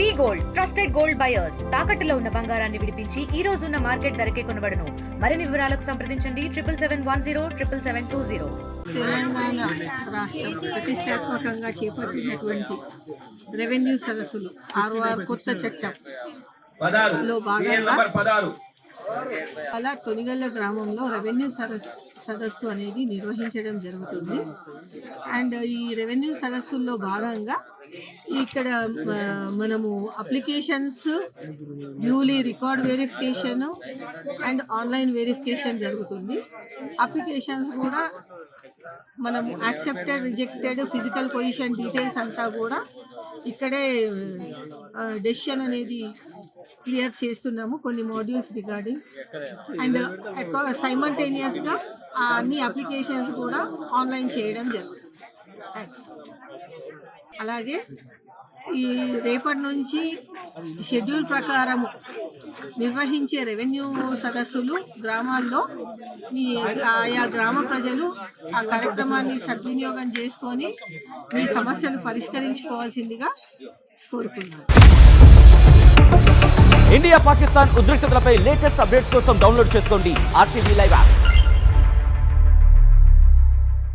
V gold trusted gold buyers. తాకట్టులో ఉన్న బంగారాన్ని విడిపించి ఈ రోజు ఉన్న మార్కెట్ ధరకే కొనబడను. మరిన్ని వివరాలకు సంప్రదించండి. Triple seven one zero triple seven two zero. Telangana రాష్ట్రం ప్రతిష్టాత్మకంగా చేపట్టినటువంటి రెవెన్యూ సదస్సులు ఆరు ఆరు కొత్త చట్టం లో భాగంగా- అలా తొనిగల్ల గ్రామంలో రెవెన్యూ సదస్సు అనేది నిర్వహించడం జరుగుతుంది. అండ్ ఈ రెవెన్యూ సదస్సుల్లో భాగంగా ఇక్కడ మనము applications newly record verification and online verification జరుగుతుంది. అప్లికేషన్స్ కూడా మనం accepted rejected physical position details అంతా కూడా ఇక్కడే డెసిషన్ అనేది క్లియర్ చేస్తున్నాము కొన్ని మాడ్యూల్స్ రిగార్డింగ్ అండ్ సైమల్టేనియస్గా అన్ని అప్లికేషన్స్ కూడా ఆన్లైన్ చేయడం జరుగుతుంది. అలాగే ఈ రేపటి నుంచి షెడ్యూల్ ప్రకారము నిర్వహించే రెవెన్యూ సదస్సులు గ్రామాల్లో మీ ఆయా గ్రామ ప్రజలు ఆ కార్యక్రమాన్ని సద్వినియోగం చేసుకొని మీ సమస్యలు పరిష్కరించుకోవాల్సిందిగా కోరుకున్నాను ఇండియా పాకిస్తాన్ ఉద్రిక్తతలపై లేటెస్ట్ అప్డేట్స్ కోసం డౌన్లోడ్ చేసుకోండి ఆర్టీవీ లైవ్ యాప్.